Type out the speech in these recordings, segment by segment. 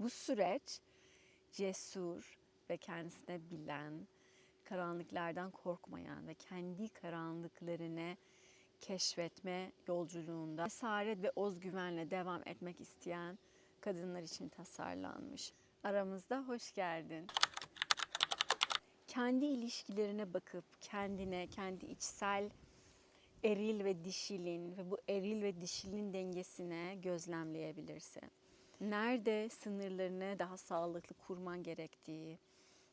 Bu süreç cesur ve kendisine bilen, karanlıklardan korkmayan ve kendi karanlıklarını keşfetme yolculuğunda cesaret ve özgüvenle devam etmek isteyen kadınlar için tasarlanmış. Aramızda hoş geldin. Kendi ilişkilerine bakıp kendine, kendi içsel eril ve dişilin ve bu eril ve dişilin dengesine gözlemleyebilirsin. Nerede sınırlarını daha sağlıklı kurman gerektiği,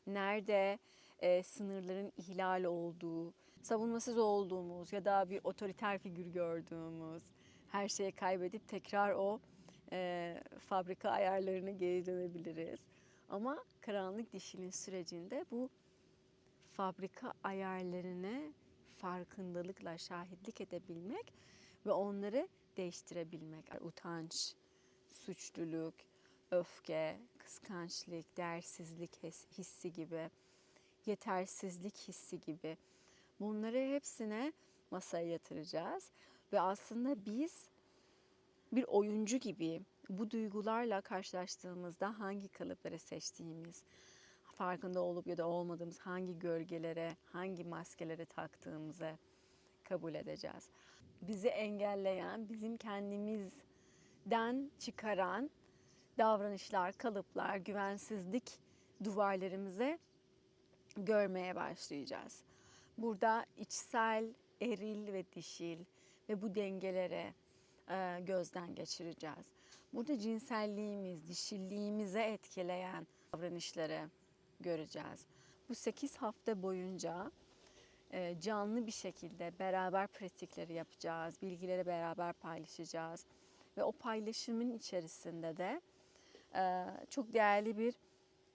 nerede e, sınırların ihlal olduğu, savunmasız olduğumuz ya da bir otoriter figür gördüğümüz, her şeyi kaybedip tekrar o e, fabrika ayarlarına geri dönebiliriz. Ama karanlık dişilin sürecinde bu fabrika ayarlarını farkındalıkla şahitlik edebilmek ve onları değiştirebilmek. Utanç, suçluluk, öfke, kıskançlık, değersizlik his- hissi gibi, yetersizlik hissi gibi bunları hepsine masaya yatıracağız ve aslında biz bir oyuncu gibi bu duygularla karşılaştığımızda hangi kalıpları seçtiğimiz, farkında olup ya da olmadığımız hangi gölgelere, hangi maskelere taktığımızı kabul edeceğiz. Bizi engelleyen, bizim kendimizden çıkaran davranışlar, kalıplar, güvensizlik duvarlarımızı görmeye başlayacağız. Burada içsel, eril ve dişil ve bu dengelere e, gözden geçireceğiz. Burada cinselliğimiz, dişilliğimize etkileyen davranışları göreceğiz. Bu 8 hafta boyunca e, canlı bir şekilde beraber pratikleri yapacağız, bilgileri beraber paylaşacağız ve o paylaşımın içerisinde de e, çok değerli bir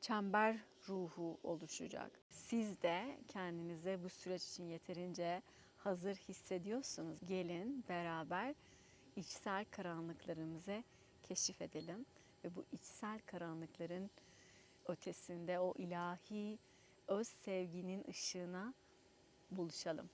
çember ruhu oluşacak. Siz de kendinize bu süreç için yeterince hazır hissediyorsunuz. Gelin beraber içsel karanlıklarımızı keşif edelim ve bu içsel karanlıkların ötesinde o ilahi öz sevginin ışığına buluşalım.